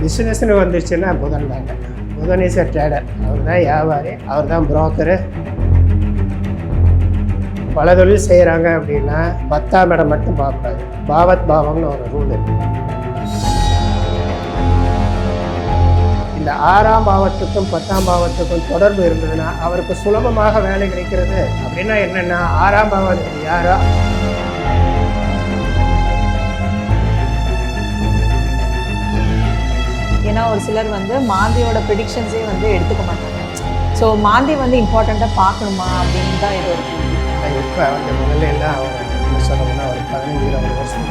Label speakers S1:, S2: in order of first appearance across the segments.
S1: பிஸ்னஸ்னு வந்துருச்சுன்னா புதன் தாங்க புதன் இஸ் ட்ரேடர் அவர் தான் வியாபாரி அவர் தான் புரோக்கரு பல தொழில் செய்கிறாங்க அப்படின்னா பத்தாம் இடம் மட்டும் பார்க்கக்கூடாது பாவத் பாவம்னு ஒரு ரூல் இருக்கு இந்த ஆறாம் பாவத்துக்கும் பத்தாம் பாவத்துக்கும் தொடர்பு இருந்ததுன்னா அவருக்கு சுலபமாக வேலை கிடைக்கிறது அப்படின்னா என்னென்னா ஆறாம் பாவம் யாரோ
S2: ஏன்னா ஒரு சிலர் வந்து மாந்தியோட ப்ரிடிக்ஷன்ஸே வந்து எடுத்துக்க மாட்டாங்க. ஸோ மாந்தி வந்து இம்பார்ட்டண்ட்டாக பார்க்கணுமா அப்படின்னு தான் இது ஒரு
S1: இப்போ வந்து முதல்ல எல்லாம் அவர் என்ன ஒரு பதினஞ்சு இருபது வருஷம்.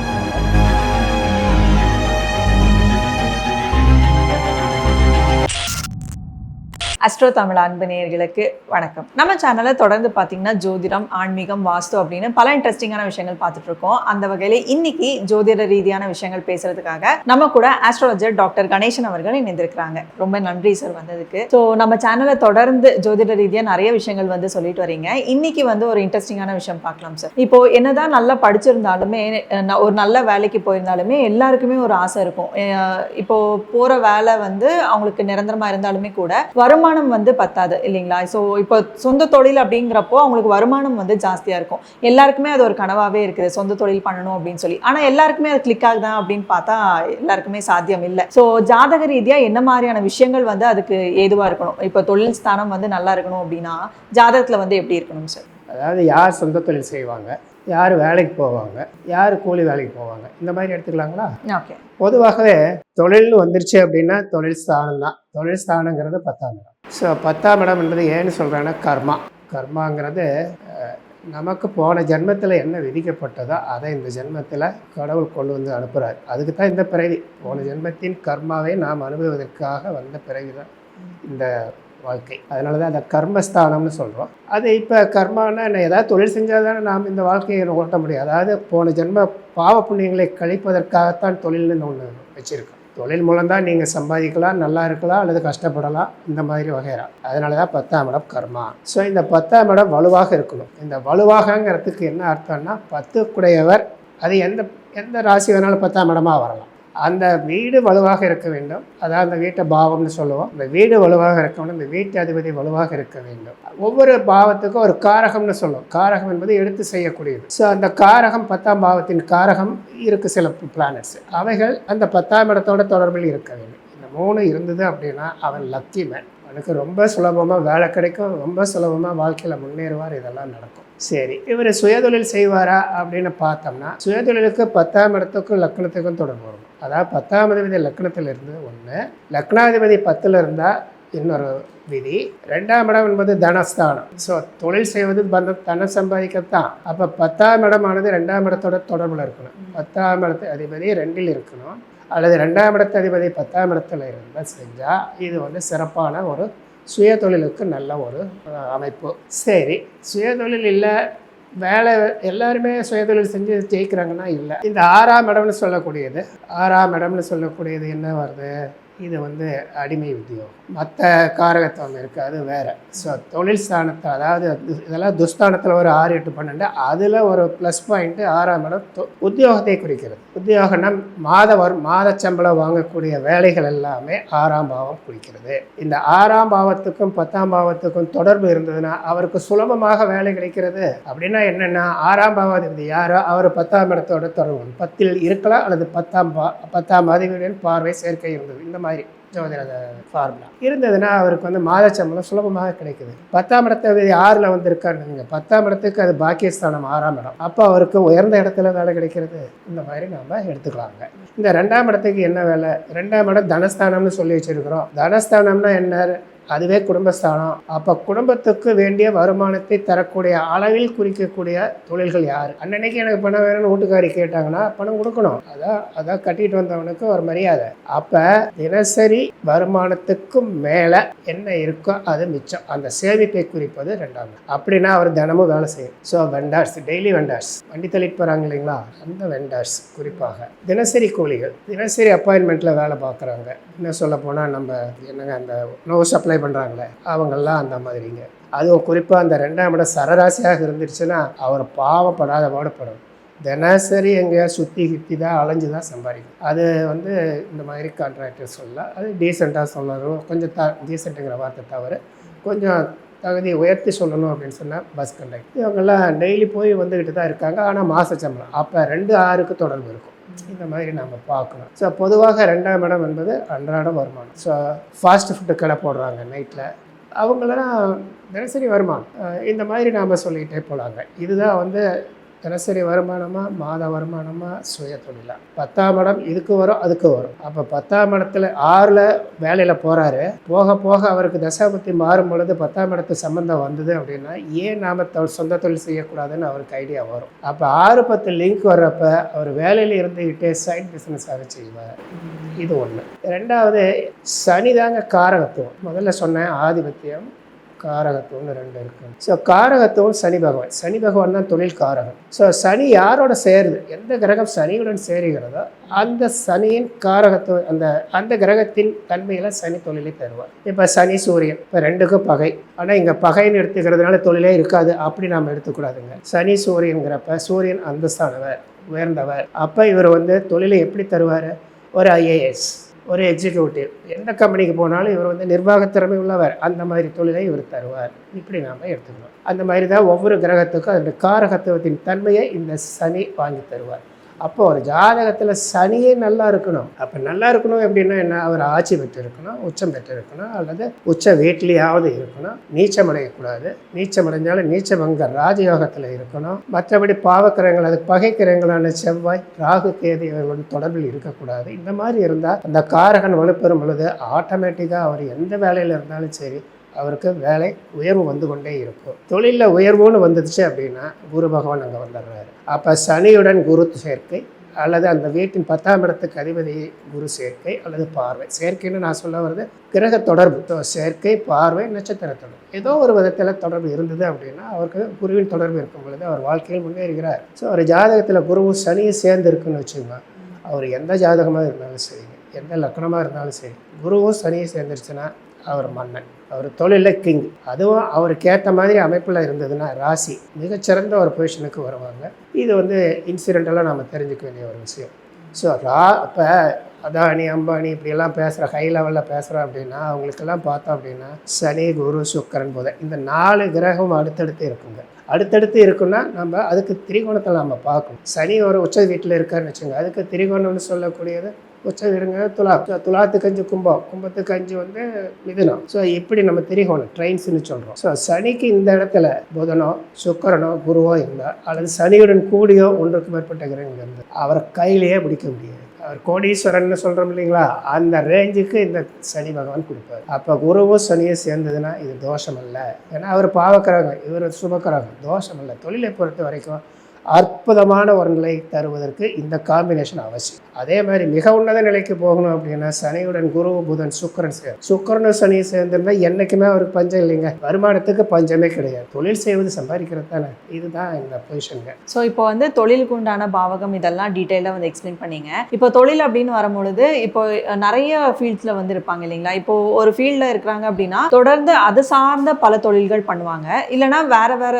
S2: அஸ்ட்ரோ தமிழ் அன்பு நேர்களுக்கு வணக்கம். நம்ம சேனலை தொடர்ந்து பார்த்தீங்கன்னா ஜோதிடம் ஆன்மீகம் வாஸ்து அப்படின்னு பல இன்ட்ரெஸ்டிங்கான விஷயங்கள் பார்த்துட்டு இருக்கோம் அந்த வகையில் இன்னைக்கு ஜோதிட ரீதியான விஷயங்கள் பேசுறதுக்காக நம்ம கூட ஆஸ்ட்ராலஜர் டாக்டர் கணேசன் அவர்கள் இணைந்திருக்கிறாங்க. ரொம்ப நன்றி சார் வந்ததுக்கு. ஸோ நம்ம சேனலை தொடர்ந்து ஜோதிட ரீதியாக நிறைய விஷயங்கள் வந்து சொல்லிட்டு வரீங்க. இன்னைக்கு வந்து ஒரு இன்ட்ரெஸ்டிங்கான விஷயம் பார்க்கலாம் சார் இப்போ என்னதான் நல்லா படிச்சிருந்தாலுமே ந- ஒரு நல்ல வேலைக்கு போயிருந்தாலுமே எல்லாருக்குமே ஒரு ஆசை இருக்கும். இப்போ போற வேலை வந்து அவங்களுக்கு நிரந்தரமா இருந்தாலுமே கூட வருமானம் வந்து பத்தாது இல்லைங்களா? ஸோ இப்போ சொந்த தொழில் அப்படிங்கிறப்போ அவங்களுக்கு வருமானம் வந்து ஜாஸ்தியா இருக்கும். எல்லாருக்குமே அது ஒரு கனவாவே இருக்குது. சொந்த தொழில் பண்ணணும் அப்படின்னு சொல்லி. ஆனா எல்லாருக்குமே அது கிளிக் ஆகுதா அப்படின்னு பார்த்தா எல்லாருக்குமே சாத்தியம் இல்லை. ஸோ ஜாதக ரீதியா என்ன மாதிரியான விஷயங்கள் வந்து அதுக்கு ஏதுவா இருக்கணும்? இப்போ தொழில் ஸ்தானம் வந்து நல்லா இருக்கணும் அப்படின்னா ஜாதகத்துல வந்து எப்படி இருக்கணும் சார்
S1: அதாவது யார் சொந்த தொழில் செய்வாங்க? யார் வேலைக்கு போவாங்க? யார் கூலி வேலைக்கு போவாங்க? இந்த மாதிரி எடுத்துக்கலாங்களா?
S2: ஓகே
S1: பொதுவாகவே தொழில்னு வந்துருச்சு அப்படின்னா தொழில் ஸ்தானம் தான். தொழில் ஸ்தானங்கிறது பத்தாம் ஸோ பத்தாம் இடம் என்பது ஏன்னு சொல்கிறேன்னா கர்மா. கர்மாங்கிறது நமக்கு போன ஜென்மத்தில் என்ன விதிக்கப்பட்டதோ அதை இந்த ஜென்மத்தில் கடவுள் கொண்டு வந்து அனுப்புகிறார் அதுக்கு தான் இந்த பிறவி. போன ஜென்மத்தின் கர்மாவை நாம் அனுபவிப்பதற்காக வந்த பிறவி தான் இந்த வாழ்க்கை. அதனால தான் அந்த கர்மஸ்தானம்னு சொல்கிறோம் அது இப்போ கர்மானா என்ன? ஏதாவது தொழில் செஞ்சால் தானே நாம் இந்த வாழ்க்கையை ஓட்ட முடியும். அதாவது போன ஜென்ம பாவ புண்ணியங்களை கழிப்பதற்காகத்தான் தொழில்னு ஒன்று வச்சுருக்கோம். தொழில் மூலம்தான் நீங்கள் சம்பாதிக்கலாம் நல்லா இருக்கலாம் அல்லது கஷ்டப்படலாம். இந்த மாதிரி வகைரா அதனால தான் பத்தாம் இடம் கர்மா. ஸோ இந்த பத்தாம் இடம் வலுவாக இருக்கணும். இந்த வலுவாகங்கிறதுக்கு என்ன அர்த்தம்னா பத்து குடையவர் அது எந்த எந்த ராசி வேணாலும் பத்தாம் இடமாக வரலாம். அந்த வீடு வலுவாக இருக்க வேண்டும். அதாவது அந்த வீட்டை பாவம்னு சொல்லுவோம். இந்த வீடு வலுவாக இருக்க வேண்டும். இந்த வீட்டு அதிபதி வலுவாக இருக்க வேண்டும். ஒவ்வொரு பாவத்துக்கும் ஒரு காரகம்னு சொல்லுவோம். காரகம் என்பது எடுத்து செய்யக்கூடியது. ஸோ அந்த காரகம் பத்தாம் பாவத்தின் காரகம் இருக்கு சில பிளானட்ஸ் அவைகள் அந்த பத்தாம் இடத்தோட தொடர்பில் இருக்க வேண்டும். இந்த மூணு இருந்தது அப்படின்னா அவன் லக்கி மேன். அவனுக்கு ரொம்ப சுலபமாக வேலை கிடைக்கும். ரொம்ப சுலபமாக வாழ்க்கையில் முன்னேறுவார். இதெல்லாம் நடக்கும். சரி இவர் சுயதொழில் செய்வாரா அப்படின்னு பார்த்தோம்னா சுயதொழிலுக்கு பத்தாம் இடத்துக்கும் லக்னத்துக்கும் தொடர்பு வரும். அதாவது பத்தாம் அதிபதி லக்னத்தில் இருந்து ஒன்று லக்னாதிபதி பத்தில் இருந்தால் இன்னொரு விதி. ரெண்டாம் இடம் என்பது தனஸ்தானம். ஸோ தொழில் செய்வது பந்த தனம் சம்பாதிக்கத்தான். அப்போ பத்தாம் இடமானது ரெண்டாம் இடத்தோட தொடர்பில் இருக்கணும். பத்தாம் இடத்து அதிபதி ரெண்டில் இருக்கணும். அல்லது ரெண்டாம் இடத்து அதிபதி பத்தாம் இடத்துல இருந்தால் செஞ்சால் இது வந்து சிறப்பான ஒரு சுய தொழிலுக்கு நல்ல ஒரு அமைப்பு. சரி சுயதொழில் இல்லை. வேலை எல்லாருமே சுயதொழில் செஞ்சு ஜெயிக்கிறாங்கன்னா இல்லை. இந்த ஆறாம் இடம்னு சொல்லக்கூடியது. ஆறாம் இடம்னு சொல்லக்கூடியது என்ன வருது? இது வந்து அடிமை உத்தியோகம். மற்ற காரகத்துவம் இருக்குது அது வேறு. ஸோ தொழில் ஸ்தானத்தை அதாவது இதெல்லாம் துஸ்தானத்தில் ஒரு ஆறு எட்டு பன்னெண்டு அதில் ஒரு ப்ளஸ் பாயிண்ட்டு ஆறாம் இடம் உத்தியோகத்தை குறிக்கிறது. உத்தியோகம்னா மாத வரும் மாத சம்பளம் வாங்கக்கூடிய வேலைகள் எல்லாமே ஆறாம் பாவம் குறிக்கிறது. இந்த ஆறாம் பாவத்துக்கும் பத்தாம் பாவத்துக்கும் தொடர்பு இருந்ததுன்னா அவருக்கு சுலபமாக வேலை கிடைக்கிறது. அப்படின்னா என்னென்னா ஆறாம் பாவாதிபதி யாரோ அவர் பத்தாம் இடத்தோட தொடர்பு. பத்தில் இருக்கலாம் அல்லது பத்தாம் பா பத்தாம் அதிபதியின் பார்வை சேர்க்கை இருந்தது. இந்த மாதிரி ஜோதிட ஃபார்முலா இருந்ததுன்னா அவருக்கு வந்து மாத சம்பளம் சுலபமாக கிடைக்குது. பத்தாம் இடத்த ஆறில் வந்திருக்காருங்க பத்தாம் இடத்துக்கு அது பாக்கியஸ்தானம் ஆறாம் இடம். அப்போ அவருக்கு உயர்ந்த இடத்துல வேலை கிடைக்கிறது. இந்த மாதிரி நம்ம எடுத்துக்கலாங்க. இந்த ரெண்டாம் இடத்துக்கு என்ன வேலை? ரெண்டாம் இடம் தனஸ்தானம்னு சொல்லி வச்சிருக்கிறோம். தனஸ்தானம்னா என்ன? அதுவே குடும்பஸ்தானம். அப்போ குடும்பத்துக்கு வேண்டிய வருமானத்தை தரக்கூடிய அளவில் குறிக்கக்கூடிய தொழில்கள் யார்? அன்னன்னைக்கு எனக்கு பணம் வேணும்னு வீட்டுக்காரி கேட்டாங்கன்னா பணம் கொடுக்கணும். அதான் அதான் கட்டிட்டு வந்தவனுக்கு ஒரு மரியாதை. அப்போ தினசரி வருமானத்துக்கும் மேலே என்ன இருக்கோ அது மிச்சம். அந்த சேமிப்பை குறிப்பது ரெண்டாம் அப்படின்னா அவர் தினமும் வேலை செய்யும். ஸோ வெண்டார்ஸ் டெய்லி வெண்டார்ஸ் வண்டி தள்ளிட்டு போகிறாங்க இல்லைங்களா? அந்த வெண்டார்ஸ் குறிப்பாக. தினசரி கூலிகள். தினசரி அப்பாயின்மெண்ட்டில் வேலை பார்க்குறாங்க. இன்னும் சொல்ல போனால் நம்ம என்னங்க அந்த உணவு சப்ளை பண்ணுறாங்களே அவங்கெல்லாம் அந்த மாதிரிங்க. அதுவும் குறிப்பாக அந்த ரெண்டாம் இடம் சரராசியாக இருந்துருச்சுன்னா அவர் பாவப்படாத பாடுபடும் தினசரி எங்கேயா சுற்றி கிட்டி தான் அலைஞ்சு தான் சம்பாதிக்கும். அது வந்து இந்த மாதிரி கான்ட்ராக்டர் சொல்லலாம் அது டீசெண்டாக சொல்லணும். கொஞ்சம் த டீசெண்ட்டுங்கிற வார்த்தை தவிர கொஞ்சம் தகுதியை உயர்த்தி சொல்லணும் அப்படின்னு சொன்னால் பஸ் கண்டக்டர் இவங்கெல்லாம் டெய்லி போய் வந்துக்கிட்டு தான் இருக்காங்க. ஆனால் மாத சம்பளம். அப்போ ரெண்டு ஆறுக்கு தொடர்பு இருக்கும். இந்த மாதிரி நம்ம பார்க்கணும். ஸோ பொதுவாக ரெண்டாம் இடம் என்பது அன்றாட வருமானம். ஸோ ஃபாஸ்ட் ஃபுட்டு கடை போடுறாங்க நைட்டில் அவங்களெல்லாம் தினசரி வருமானம். இந்த மாதிரி நாம் சொல்லிக்கிட்டே போகலாங்க இதுதான் வந்து தினசரி வருமானமா மாத வருமானமா சுய தொழிலா? பத்தாம் இடம் இதுக்கு வரும் அதுக்கு வரும். அப்போ பத்தாம் இடத்துல ஆறில் வேலையில் போகிறாரு போக போக அவருக்கு தசாபத்தி மாறும் பொழுது பத்தாம் இடத்து சம்மந்தம் வந்தது அப்படின்னா ஏன் நாம் சொந்த தொழில் செய்யக்கூடாதுன்னு அவருக்கு ஐடியா வரும். அப்போ ஆறு பத்து லிங்க் வர்றப்ப அவர் வேலையில் இருந்துக்கிட்டே சைட் பிஸ்னஸாக செய்வார். இது ஒன்று ரெண்டாவது சனிதாங்க காரகத்துவம். முதல்ல சொன்னேன் ஆதிபத்தியம் காரகத்துவம்னு ரெண்டு இருக்கு. ஸோ காரகத்துவம் சனி பகவான். சனி பகவான் தான் தொழில் காரகம். ஸோ சனி யாரோட சேருது? எந்த கிரகம் சனியுடன் சேருகிறதோ அந்த சனியின் காரகத்துவ அந்த அந்த கிரகத்தின் தன்மையில் சனி தொழிலை தருவார் இப்போ சனி சூரியன் இப்போ ரெண்டுக்கும் பகை. ஆனால் இங்கே பகைன்னு எடுத்துக்கிறதுனால தொழிலே இருக்காது. அப்படி நாம் எடுத்துக்கூடாதுங்க. சனி சூரியன்கிறப்ப சூரியன் அந்தஸ்தானவர் உயர்ந்தவர். அப்போ இவர் வந்து தொழிலை எப்படி தருவார்? ஒரு ஐஏஎஸ் ஒரு எக்ஸிக்யூட்டிவ் எந்த கம்பெனிக்கு போனாலும் இவர் வந்து நிர்வாகத்திறமை உள்ளவர். அந்த மாதிரி தொழிலை இவர் தருவார். இப்படி நாம் எடுத்துக்கணும். அந்த மாதிரி தான் ஒவ்வொரு கிரகத்துக்கும் அந்த காரகத்துவத்தின் தன்மையை இந்த சனி வாங்கி தருவார். அப்போ ஒரு ஜாதகத்தில் சனியே நல்லா இருக்கணும். அப்போ நல்லா இருக்கணும் எப்படின்னா என்ன? அவர் ஆட்சி பெற்று இருக்கணும் உச்சம் பெற்று இருக்கணும் அல்லது உச்ச வீட்லேயாவது இருக்கணும். நீச்சம் அடையக்கூடாது நீச்சம் அடைஞ்சாலும் நீச்சம் ராஜயோகத்தில் இருக்கணும். மற்றபடி பாவக்கிரகங்கள் அது பகைக்கிரகங்களான செவ்வாய் ராகு கேது இவர்களோட தொடர்பில் இருக்கக்கூடாது. இந்த மாதிரி இருந்தால் அந்த காரகன் வலுப்பெறும் பொழுது ஆட்டோமேட்டிக்காக அவர் எந்த வேலையில் இருந்தாலும் சரி அவருக்கு வேலை உயர்வு வந்து கொண்டே இருக்கும். தொழிலில் உயர்வுன்னு வந்துடுச்சு அப்படின்னா குரு பகவான் அங்கே வந்துடுறாரு. அப்போ சனியுடன் குரு சேர்க்கை அல்லது அந்த வீட்டின் பத்தாம் இடத்துக்கு அதிபதி குரு சேர்க்கை அல்லது பார்வை. சேர்க்கைன்னு நான் சொல்ல வருது கிரக தொடர்பு. சேர்க்கை பார்வை நட்சத்திர தொடர்பு ஏதோ ஒரு விதத்தில் தொடர்பு இருந்தது அப்படின்னா அவருக்கு குருவின் தொடர்பு இருக்கும் பொழுது அவர் வாழ்க்கையில் முன்னேறுகிறார் ஸோ ஒரு ஜாதகத்தில் குருவும் சனியும் சேர்ந்து இருக்குன்னு வச்சுக்கோங்க. அவர் எந்த ஜாதகமாக இருந்தாலும் சரிங்க எந்த லக்கணமாக இருந்தாலும் சரி குருவும் சனியும் சேர்ந்துருச்சுன்னா அவர் மன்னன். அவர் தொழிலில் கிங். அதுவும் அவருக்கு ஏற்ற மாதிரி அமைப்பில் இருந்ததுன்னா ராசி. மிகச்சிறந்த ஒரு பொசிஷனுக்கு வருவாங்க. இது வந்து இன்சிடென்டெல்லாம் நம்ம தெரிஞ்சுக்க வேண்டிய ஒரு விஷயம். ஸோ ரா இப்போ அதானி அம்பானி இப்படியெல்லாம் பேசுகிற ஹை லெவலில் பேசுகிறோம் அப்படின்னா அவங்களுக்கெல்லாம் பார்த்தோம் அப்படின்னா சனி குரு சுக்கரன் புதன் இந்த நாலு கிரகம் அடுத்தடுத்து இருக்குங்க. அடுத்தடுத்து இருக்குன்னா நம்ம அதுக்கு திரிகோணத்தை நம்ம பார்க்கணும். சனி ஒரு உச்ச வீட்டில் இருக்காருன்னு வச்சுங்க அதுக்கு திரிகோணம்னு சொல்லக்கூடியது உச்ச வீடுங்க துலா துலாத்துக்கு அஞ்சு கும்பம். கும்பத்துக்கு அஞ்சு வந்து மிதுனம். ஸோ இப்படி நம்ம திரிகோணம் ட்ரெயின்ஸ்னு சொல்கிறோம் ஸோ சனிக்கு இந்த இடத்துல புதனோ சுக்கரனோ குருவோ இருந்தால் அல்லது சனியுடன் கூடியோ ஒன்றுக்கு மேற்பட்ட கிரகங்கள் இருந்தால் அவரை கையிலேயே பிடிக்க முடியாது. அவர் கோடீஸ்வரன் சொல்கிறோம் இல்லைங்களா? அந்த ரேஞ்சுக்கு இந்த சனி பகவான் கொடுப்பார். அப்போ குருவும் சனியும் சேர்ந்ததுன்னா இது தோஷம் அல்ல ஏன்னா அவர் பாவக்கிரகம் இவர் சுபக்கிரகம். தோஷம் அல்ல தொழிலை பொறுத்த வரைக்கும் அற்புதமான ஒரு நிலை தருவதற்கு இந்த காம்பினேஷன் அவசியம். அதே மாதிரி மிக உன்னத நிலைக்கு போகணும் அப்படின்னா சனியுடன் குரு புதன் சுக்கரன் சேர் சுக்கரனும் சனி சேர்ந்திருந்தா என்றைக்குமே அவருக்கு பஞ்சம் இல்லைங்க. வருமானத்துக்கு பஞ்சமே கிடையாது. தொழில் செய்வது சம்பாதிக்கிறது தானே. இதுதான் இந்த பொசிஷனுங்க
S2: ஸோ இப்போ வந்து தொழிலுக்கு உண்டான பாவகம் இதெல்லாம் டீட்டெயிலாக வந்து எக்ஸ்பிளைன் பண்ணீங்க. இப்போ தொழில் அப்படின்னு வரும்பொழுது இப்போ நிறைய ஃபீல்ட்ஸில் வந்து இருப்பாங்க இல்லைங்களா? இப்போ ஒரு ஃபீல்டில் இருக்கிறாங்க அப்படின்னா தொடர்ந்து அது சார்ந்த பல தொழில்கள் பண்ணுவாங்க. இல்லைனா வேற வேற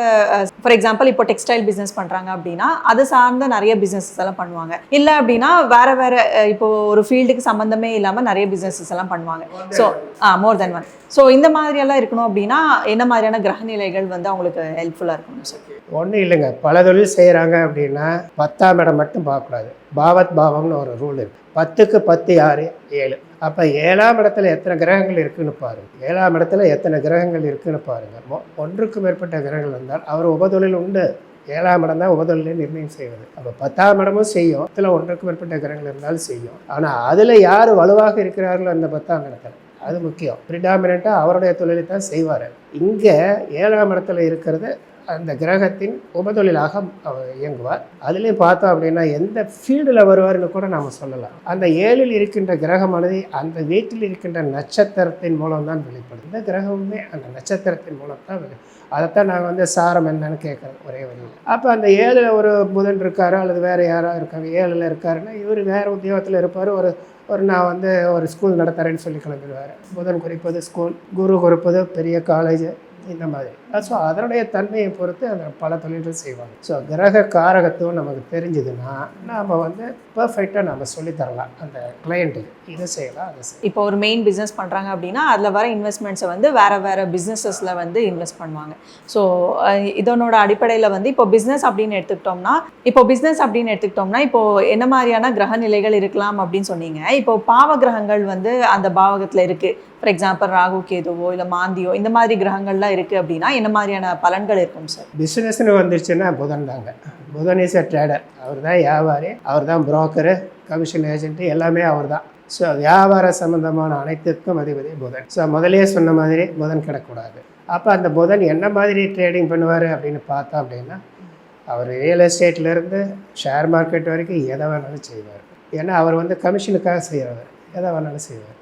S2: ஃபார் எக்ஸாம்பிள் இப்போ டெக்ஸ்டைல் பிஸ்னஸ் பண்ணுறாங்க அப்படின்னா அது சார்ந்த நிறைய பிஸ்னஸஸ் எல்லாம் பண்ணுவாங்க. இல்லை அப்படின்னா வேற வேற இப்போ ஒரு ஃபீல்டுக்கு சம்மந்தமே இல்லாமல் நிறைய பிஸ்னஸஸ் எல்லாம் பண்ணுவாங்க. So ah more than one so இந்த மாதிரியெல்லாம் இருக்கணும் அப்படின்னா என்ன மாதிரியான கிரக நிலைகள் வந்து அவங்களுக்கு ஹெல்ப்ஃபுல்லாக இருக்கணும் சார்
S1: ஒன்றும் இல்லைங்க. பல தொழில் செய்கிறாங்க அப்படின்னா பத்தாம் இடம் மட்டும் பார்க்கக்கூடாது. பாவத் பாவம்னு ஒரு ரூல் இருக்கு. பத்துக்கு பத்து யாரு? ஏழு. அப்போ ஏழாம் இடத்துல எத்தனை கிரகங்கள் இருக்குன்னு பாருங்க. ஏழாம் இடத்துல எத்தனை கிரகங்கள் இருக்குன்னு பாருங்க. மொ- ஒன்றுக்கு மேற்பட்ட கிரகங்கள் இருந்தால் அவர் உபதொழில் உண்டு. ஏழாம் இடம் தான் உபதொழிலை நிர்ணயம் செய்வது. அப்போ பத்தாம் இடமும் செய்யும். இதில் ஒன்றுக்கு மேற்பட்ட கிரகங்கள் இருந்தாலும் செய்யும். ஆனால் அதில் யார் வலுவாக இருக்கிறார்களோ அந்த பத்தாம் இடத்துல அது முக்கியம். ப்ரிடாமினண்ட்டாக அவருடைய தொழிலை தான் செய்வார். இங்கே ஏழாம் இடத்துல இருக்கிறது அந்த கிரகத்தின் உபதொழிலாக அவர் இயங்குவார். அதுலேயும் பார்த்தோம் அப்படின்னா எந்த ஃபீல்டில் வருவார்னு கூட நாம் சொல்லலாம். அந்த ஏழில் இருக்கின்ற கிரகமானது அந்த வீட்டில் இருக்கின்ற நட்சத்திரத்தின் மூலம் தான் வெளிப்படும் இந்த கிரகமுமே அந்த நட்சத்திரத்தின் மூலம் தான் வெளி அதைத்தான் நாங்கள் வந்து சாரம் என்னன்னு கேட்குறோம் ஒரே வழியில் அப்போ அந்த ஏழில் ஒரு புதன் இருக்காரோ அல்லது வேறு யாரோ இருக்காங்க ஏழில் இருக்காருன்னா இவர் வேறு உத்தியோகத்தில் இருப்பார் ஒரு ஒரு நான் வந்து ஒரு ஸ்கூல் நடத்துகிறேன்னு சொல்லி கிளம்பிடுவார். புதன் குறிப்பது ஸ்கூல் குரு குறிப்பது பெரிய காலேஜ் இந்த மாதிரி. ஸோ அதனுடைய தன்மையை பொறுத்து அந்த பல தொழில்கள் செய்வாங்க. ஸோ கிரக காரகத்துவம் நமக்கு தெரிஞ்சதுன்னா நாம் வந்து பர்ஃபெக்டாக நம்ம சொல்லித்தரலாம் அந்த கிளையண்ட்டுக்கு இதை செய்யலாம் அதை செய்யலாம்.
S2: இப்போ ஒரு மெயின் பிஸ்னஸ் பண்ணுறாங்க அப்படின்னா அதில் வர இன்வெஸ்ட்மெண்ட்ஸை வந்து வேறு வேறு பிஸ்னஸஸில் வந்து இன்வெஸ்ட் பண்ணுவாங்க. ஸோ இதனோட அடிப்படையில் வந்து இப்போ பிஸ்னஸ் அப்படின்னு எடுத்துக்கிட்டோம்னா இப்போ பிஸ்னஸ் அப்படின்னு எடுத்துக்கிட்டோம்னா இப்போ என்ன மாதிரியான கிரக நிலைகள் இருக்கலாம் அப்படின்னு சொன்னீங்க. இப்போ பாவ கிரகங்கள் வந்து அந்த பாவகத்தில் இருக்குது ஃபார் எக்ஸாம்பிள் ராகு கேதுவோ இல்லை மாந்தியோ இந்த மாதிரி கிரகங்கள்லாம் இருக்குது அப்படின்னா என்ன மாதிரியான பலன்கள் இருக்கும் சார்
S1: பிஸ்னஸ்னு வந்துருச்சுன்னா புதன் தாங்க. புதன் இஸ் ட்ரேடர் அவர் தான் வியாபாரி அவர் தான் புரோக்கரு கமிஷன் ஏஜென்ட்டு எல்லாமே அவர் தான் ஸோ வியாபார சம்பந்தமான அனைத்துக்கும் அதிபதி புதன். ஸோ முதலே சொன்ன மாதிரி புதன் கிடக்கூடாது அப்போ அந்த புதன் என்ன மாதிரி ட்ரேடிங் பண்ணுவார் அப்படின்னு பார்த்தோம் அப்படின்னா அவர் ரியல் எஸ்டேட்லேருந்து ஷேர் மார்க்கெட் வரைக்கும் எதை வேணாலும் செய்வார். ஏன்னா அவர் வந்து கமிஷனுக்காக செய்கிறவர் எதை வேணாலும் செய்வார்.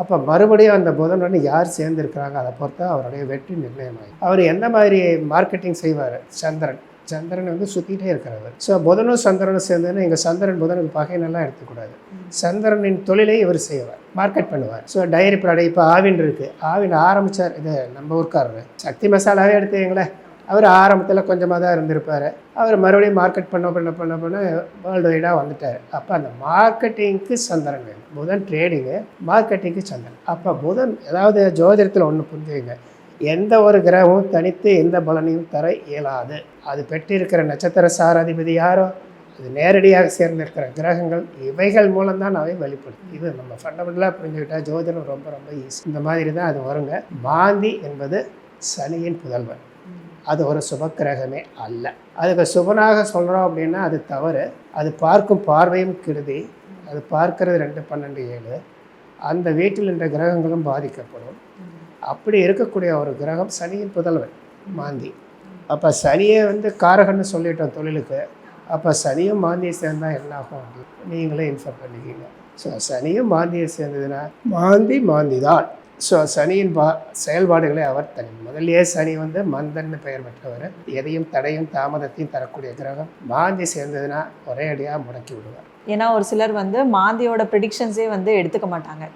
S1: அப்போ மறுபடியும் அந்த புதனுடன் யார் சேர்ந்துருக்கிறாங்க அதை பொறுத்து அவருடைய வெற்றி நிர்ணயமாகும் அவர் எந்த மாதிரி மார்க்கெட்டிங் செய்வார்? சந்திரன். சந்திரன் வந்து சுற்றிட்டே இருக்கிறவர் ஸோ புதனும் சந்திரனும் சேர்ந்ததுன்னா இங்கே சந்திரன் புதனுக்கு பகைனெல்லாம் எடுத்துக்கூடாது. சந்திரனின் தொழிலை இவர் செய்வார். மார்க்கெட் பண்ணுவார். ஸோ டைரி ப்ராடக்ட் இப்போ ஆவின் இருக்குது ஆவின் ஆரம்பித்தார் இது நம்ம ஊர்க்காரர். சக்தி மசாலாவே எடுத்துங்களேன் அவர் ஆரம்பத்தில் கொஞ்சமாக தான் இருந்திருப்பார். அவர் மறுபடியும் மார்க்கெட் பண்ண பண்ண பண்ண பண்ண வேர்ல்டு வைடாக வந்துட்டார். அப்போ அந்த மார்க்கெட்டிங்க்கு சந்திரன் வேணும். புதன் ட்ரேடிங்கு மார்க்கெட்டிங்க்கு சந்திரன் அப்போ புதன் அதாவது ஜோதிடத்தில் ஒன்று புரிஞ்சுங்க எந்த ஒரு கிரகமும் தனித்து எந்த பலனையும் தர இயலாது. அது பெற்றிருக்கிற நட்சத்திர சாராதிபதி யாரோ? அது நேரடியாக சேர்ந்திருக்கிற கிரகங்கள். இவைகள் மூலம்தான் அவை வெளிப்படும் இது நம்ம ஃபண்டமெண்டலாக புரிஞ்சுக்கிட்டா ஜோதிடம் ரொம்ப ரொம்ப ஈஸி இந்த மாதிரி தான் அது வருங்க. மாந்தி என்பது சனியின் புதல்வன் அது ஒரு சுபக்கிரகமே அல்ல. அதுக்கு சுபனாக சொல்கிறோம் அப்படின்னா அது தவறு. அது பார்க்கும் பார்வையும் கெடுதி. அது பார்க்கறது ரெண்டு பன்னெண்டு ஏழு. அந்த வீட்டில் இருந்த கிரகங்களும் பாதிக்கப்படும். அப்படி இருக்கக்கூடிய ஒரு கிரகம் சனியின் புதல்வன் மாந்தி. அப்போ சனியை வந்து காரகன்னு சொல்லிட்டோம் தொழிலுக்கு. அப்போ சனியும் மாந்தியை சேர்ந்தால் என்ன ஆகும் அப்படின்னு நீங்களே இன்ஃபார்ம் பண்ணிக்கிங்க. ஸோ சனியும் மாந்தியை சேர்ந்ததுன்னா மாந்தி மாந்தி தான் ஸோ சனியின் பா செயல்பாடுகளை அவர் தனி முதல்லயே சனி வந்து மந்தன்னு பெயர் பெற்றவர். எதையும் தடையும் தாமதத்தையும் தரக்கூடிய கிரகம். மாந்தி சேர்ந்ததுன்னா ஒரே அடியாக முடக்கி விடுவார்.
S2: ஏன்னா ஒரு சிலர் வந்து மாந்தியோட ப்ரிடிக்ஷன்ஸே வந்து எடுத்துக்க மாட்டாங்க.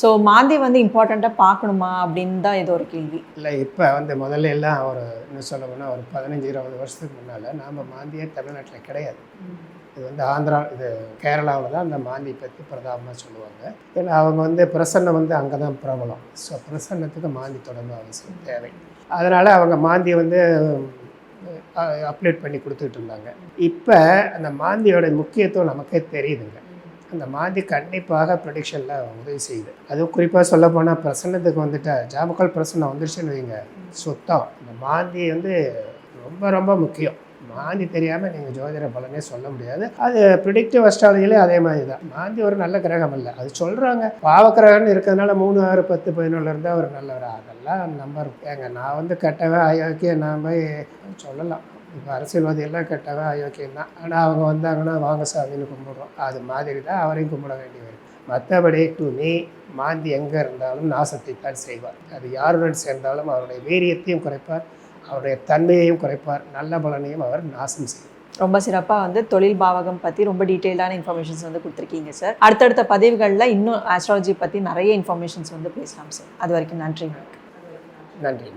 S2: ஸோ மாந்தி வந்து இம்பார்ட்டண்ட்டாக பார்க்கணுமா அப்படின்னு தான் இது ஒரு கேள்வி.
S1: இல்லை இப்போ வந்து முதல்ல எல்லாம் ஒரு இன்னும் சொல்ல போனால் ஒரு பதினஞ்சு இருபது வருஷத்துக்கு முன்னால் நாம் மாந்தியே தமிழ்நாட்டில் கிடையாது. இது வந்து ஆந்திரா இது கேரளாவில் தான் அந்த மாந்தி பற்றி பிரதாபமாக சொல்லுவாங்க. ஏன்னா அவங்க வந்து பிரசன்னம் வந்து அங்கே தான் பிரபலம். ஸோ பிரசன்னத்துக்கு மாந்தி தொடர்பு அவசியம் தேவை. அதனால் அவங்க மாந்தி வந்து அப்டேட் பண்ணி கொடுத்துட்டு இருந்தாங்க. இப்போ அந்த மாந்தியோட முக்கியத்துவம் நமக்கே தெரியுதுங்க. அந்த மாந்தி கண்டிப்பாக ப்ரொடிக்ஷனில் உதவி செய்யுது. அதுவும் குறிப்பாக சொல்ல போனால் பிரசன்னத்துக்கு வந்துட்டு ஜாமக்கால் பிரசன்னம் வந்துருச்சுன்னு வைங்க சுத்தம். இந்த மாந்தி வந்து ரொம்ப ரொம்ப முக்கியம். மாந்தி தெரியாமல் நீங்கள் ஜோதிட பலனே சொல்ல முடியாது. அது ப்ரிடிக்டிவ் அஸ்ட்ராலஜிலே அதே மாதிரி தான் மாந்தி ஒரு நல்ல கிரகம் இல்லை அது சொல்கிறாங்க பாவக்கிரகம்னு இருக்கிறதுனால மூணு ஆறு பத்து பதினொன்றுல இருந்தால் ஒரு நல்லவர்? அதெல்லாம் நம்பர் ஏங்க நான் வந்து கெட்டவன் அயோக்கிய நான் போய் சொல்லலாம். இப்போ அரசியல்வாதியெல்லாம் கெட்டவன் அயோக்கியம் தான். ஆனால் அவங்க வந்தாங்கன்னா வாங்க சாமின்னு கும்பிடுறோம். அது மாதிரி தான் அவரையும் கும்பிட வேண்டியவர். மற்றபடி டு மீ மாந்தி எங்கே இருந்தாலும் நாசத்தை தான் செய்வார். அது யாருடன் சேர்ந்தாலும் அவருடைய வீரியத்தையும் குறைப்பார். அவருடைய தன்மையையும் குறைப்பார். நல்ல பலனையும் அவர் நாசம் செய்வார்
S2: ரொம்ப சிறப்பாக வந்து தொழில் பாவகம் பற்றி ரொம்ப டீட்டெயிலான இன்ஃபர்மேஷன்ஸ் வந்து கொடுத்துருக்கீங்க சார். அடுத்தடுத்த பதிவுகளில் இன்னும் ஆஸ்ட்ராலஜி பற்றி நிறைய இன்ஃபர்மேஷன்ஸ் வந்து பேசலாம் சார். அது வரைக்கும் நன்றி
S1: நன்றி